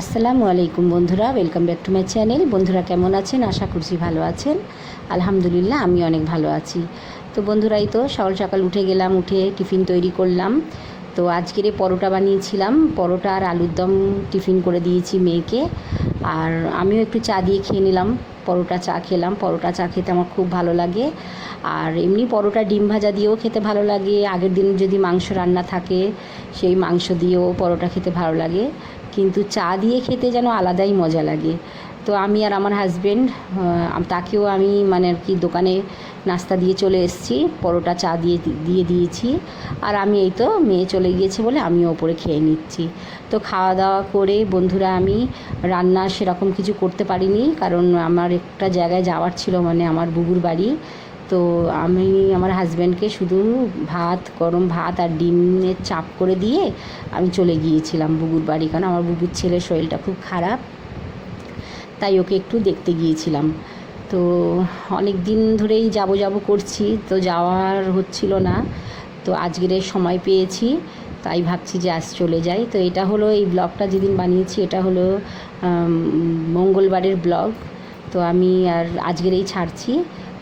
আসসালামু আলাইকুম বন্ধুরা welcome back to my channel বন্ধুরা কেমন আছেন? আশা করছি ভালো আছেন। আলহামদুলিল্লাহ আমি অনেক ভালো আছি। তো বন্ধুরাই তো, সকাল সকাল উঠে গেলাম, উঠে টিফিন তৈরি করলাম। তো আজকের পরোটা বানিয়েছিলাম। পরোটা আর আলুর দম টিফিন করে দিয়েছি মেয়েকে। আর আমিও একটু চা দিয়ে খেয়ে নিলাম। পরোটা চা খেলাম। পরোটা চা খেতে আমার খুব ভালো লাগে। আর এমনি পরোটা ডিম ভাজা দিয়েও খেতে ভালো লাগে। আগের দিন যদি মাংস রান্না থাকে, সেই মাংস দিয়েও পরোটা খেতে ভালো লাগে। কিন্তু চা দিয়ে খেতে যেন আলাদাই মজা লাগে। তো আমি আর আমার হাজব্যান্ড তাকেও আমি মানে আর কি দোকানে নাস্তা দিয়ে চলে এসেছি, পরোটা চা দিয়ে দিয়ে দিয়েছি। আর আমি এই তো মেয়ে চলে গিয়েছে বলে আমিও ওপরে খেয়ে নিচ্ছি। তো খাওয়া দাওয়া করে বন্ধুরা আমি রান্না সেরকম কিছু করতে পারিনি, কারণ আমার একটা জায়গায় যাওয়ার ছিল মানে আমার বুবুর বাড়ি। তো আমি আমার হাজব্যান্ডকে শুধু ভাত, গরম ভাত আর ডিমের চাপ করে দিয়ে আমি চলে গিয়েছিলাম বুবুর বাড়ি। কারণ আমার বুবুর ছেলের শরীরটা খুব খারাপ, তাই ওকে একটু দেখতে গিয়েছিলাম। তো অনেক দিন ধরেই যাব যাব করছি, তো যাওয়ার হচ্ছিল না। তো আজকের সময় পেয়েছি, তাই ভাবছি যে আজ চলে যাই। তো এটা হলো এই ব্লগটা যেদিন বানিয়েছি, এটা হলো মঙ্গলবারের ব্লগ। তো আমি আর আজকের এই ছাড়ছি।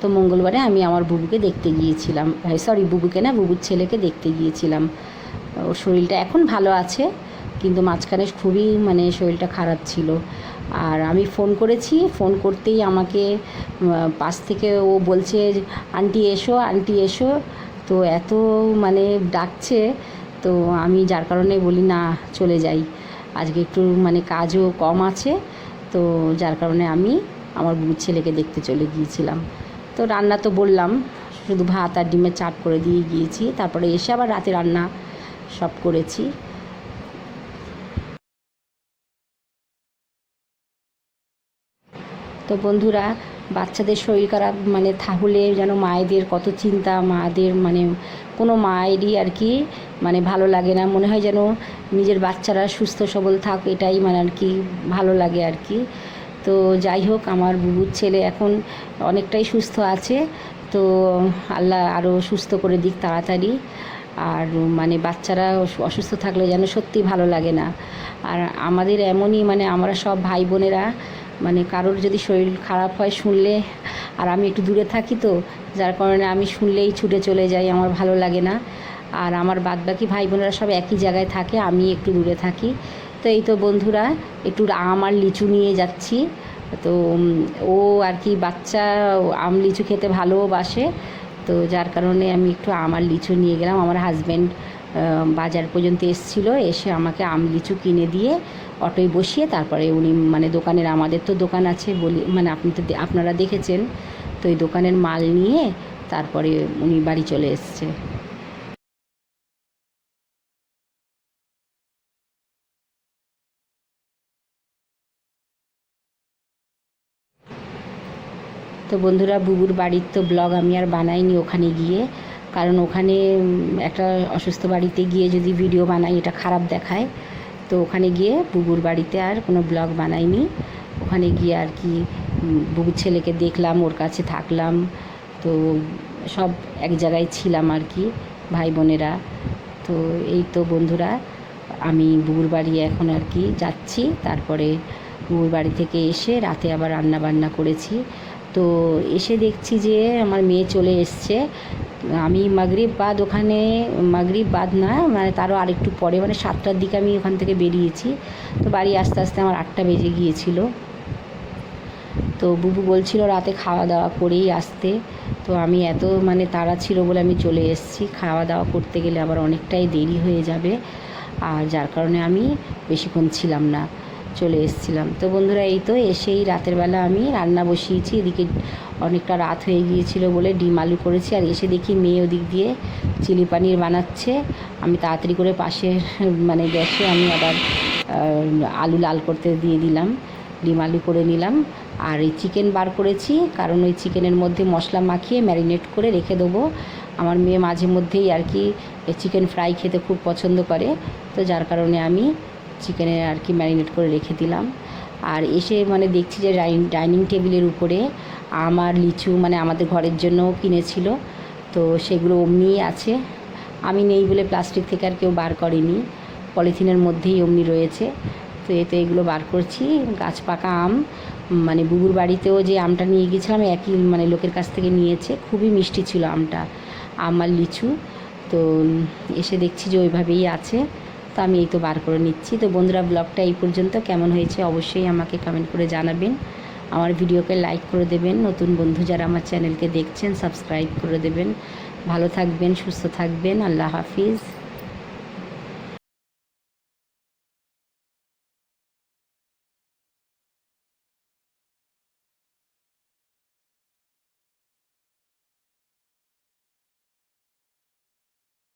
তো মঙ্গলবারে আমি আমার বুবুকে দেখতে গিয়েছিলাম। সরি বুবুকে না, বুবুর ছেলেকে দেখতে গিয়েছিলাম। ওর শরীরটা এখন ভালো আছে, কিন্তু মাঝখানে খুবই মানে শরীরটা খারাপ ছিল। আর আমি ফোন করেছি, ফোন করতেই আমাকে পাশ থেকে ও বলছে, আন্টি এসো আন্টি এসো। তো এত মানে ডাকছে, তো আমি যার কারণে বলি, না, চলে যাই। আজকে একটু মানে কাজও কম আছে। তো যার কারণে আমি আমার বুবুর ছেলেকে দেখতে চলে গিয়েছিলাম। তো রান্না তো বললাম, শুধু ভাত আর ডিমের চাট করে দিয়ে গিয়েছি, তারপরে এসে আবার রাতে রান্না সব করেছি। তো বন্ধুরা, বাচ্চাদের শরীর খারাপ মানে থাকলে যেন মায়েদের কত চিন্তা, মাদের মানে কোনো মায়েরই আর কি মানে ভালো লাগে না। মনে হয় যেন নিজের বাচ্চারা সুস্থ সবল থাক, এটাই মানে আর কি ভালো লাগে আর কি। তো যাই হোক, আমার বুবুর ছেলে এখন অনেকটাই সুস্থ আছে। তো আল্লাহ আরও সুস্থ করে দিক তাড়াতাড়ি। আর মানে বাচ্চারা অসুস্থ থাকলে যেন সত্যি ভালো লাগে না। আর আমাদের এমনই মানে আমরা সব ভাই বোনেরা মানে কারোর যদি শরীর খারাপ হয় শুনলে, আর আমি একটু দূরে থাকি তো, যার কারণে আমি শুনলেই ছুটে চলে যাই, আমার ভালো লাগে না। আর আমার বাদবাকি ভাই বোনেরা সব একই জায়গায় থাকে, আমি একটু দূরে থাকি। তো এই তো বন্ধুরা, একটু আম আর লিচু নিয়ে যাচ্ছি। তো ও আর কি বাচ্চা, আম লিচু খেতে ভালোবাসে। তো যার কারণে আমি একটু আম আর লিচু নিয়ে গেলাম। আমার হাজব্যান্ড বাজার পর্যন্ত এসেছিল, এসে আমাকে আম লিচু কিনে দিয়ে অটোয় বসিয়ে তারপরে উনি মানে দোকানের, আমাদের তো দোকান আছে বলি মানে আপনি তো আপনারা দেখেছেন। তো এই দোকানের মাল নিয়ে তারপরে উনি বাড়ি চলে এসছে। তো বন্ধুরা, বুবুর বাড়ির তো ব্লগ আমি আর বানাইনি ওখানে গিয়ে। কারণ ওখানে একটা অসুস্থ বাড়িতে গিয়ে যদি ভিডিও বানাই, এটা খারাপ দেখায়। তো ওখানে গিয়ে বুবুর বাড়িতে আর কোনো ব্লগ বানাইনি। ওখানে গিয়ে আর কি বুবুর ছেলেকে দেখলাম, ওর কাছে থাকলাম। তো সব এক জায়গায় ছিলাম আর কি, ভাই বোনেরা। তো এই তো বন্ধুরা, আমি বুবুর বাড়ি এখন আর কি যাচ্ছি। তারপরে বুবুর বাড়ি থেকে এসে রাতে আবার রান্না বান্না করেছি। তো এসে দেখছি যে আমার মেয়ে চলে এসছে। আমি মাগরিব বাদ ওখানে, মাগরিব বাদ না মানে তারও আরেকটু পরে মানে সাতটার দিকে আমি ওখান থেকে বেরিয়েছি। তো বাড়ি আস্তে আস্তে আমার আটটা বেজে গিয়েছিল। তো বুবু বলছিল রাতে খাওয়া দাওয়া করেই আসতে। তো আমি এত মানে তাড়া ছিল বলে আমি চলে এসেছি। খাওয়া দাওয়া করতে গেলে আবার অনেকটাই দেরি হয়ে যাবে। আর যার কারণে আমি বেশিক্ষণ ছিলাম না। চলে এসেছিলাম। তো বন্ধুরা, এই তো এসেই রাতের বেলা আমি রান্না বসিয়েছি। এদিকে অনেকটা রাত হয়ে গিয়েছিল বলে ডিম আলু করেছি। আর এসে দেখি মেয়ে ওদিক দিয়ে চিলি পানির বানাচ্ছে। আমি তাড়াতাড়ি করে পাশে মানে গ্যাসে আমি আবার আলু লাল করতে দিয়ে দিলাম। ডিম আলু করে নিলাম। আর এই চিকেন বার করেছি। কারণ ওই চিকেনের মধ্যে মশলা মাখিয়ে ম্যারিনেট করে রেখে দেবো। আমার মেয়ে মাঝে মধ্যেই আর কি চিকেন ফ্রাই খেতে খুব পছন্দ করে। তো যার কারণে আমি চিকেনের আর কি ম্যারিনেট করে রেখে দিলাম। আর এসে মানে দেখছি যে ডাইনিং টেবিলের উপরে আমার লিচু মানে আমাদের ঘরের জন্যও কিনেছিল। তো সেগুলো অমনিই আছে। আমি নেই বলে প্লাস্টিক থেকে আর কেউ বার করেনি। পলিথিনের মধ্যেই অমনি রয়েছে। তো এতে এগুলো বার করছি। গাছ পাকা আম। মানে বুবুর বাড়িতেও যে আমটা নিয়ে গেছিলাম একই মানে লোকের কাছ থেকে নিয়েছে। খুবই মিষ্টি ছিল আমটা আম আর লিচু। তো এসে দেখছি যে ওইভাবেই আছে। তো আমি এই তো বার করে নিচ্ছি। তো বন্ধুরা ব্লগটা এই পর্যন্ত। কেমন হয়েছে অবশ্যই আমাকে কমেন্ট করে জানাবেন। আমার ভিডিওকে লাইক করে দেবেন। নতুন বন্ধু যারা আমার চ্যানেলকে দেখছেন সাবস্ক্রাইব করে দেবেন। ভালো থাকবেন, সুস্থ থাকবেন। আল্লাহ হাফিজ।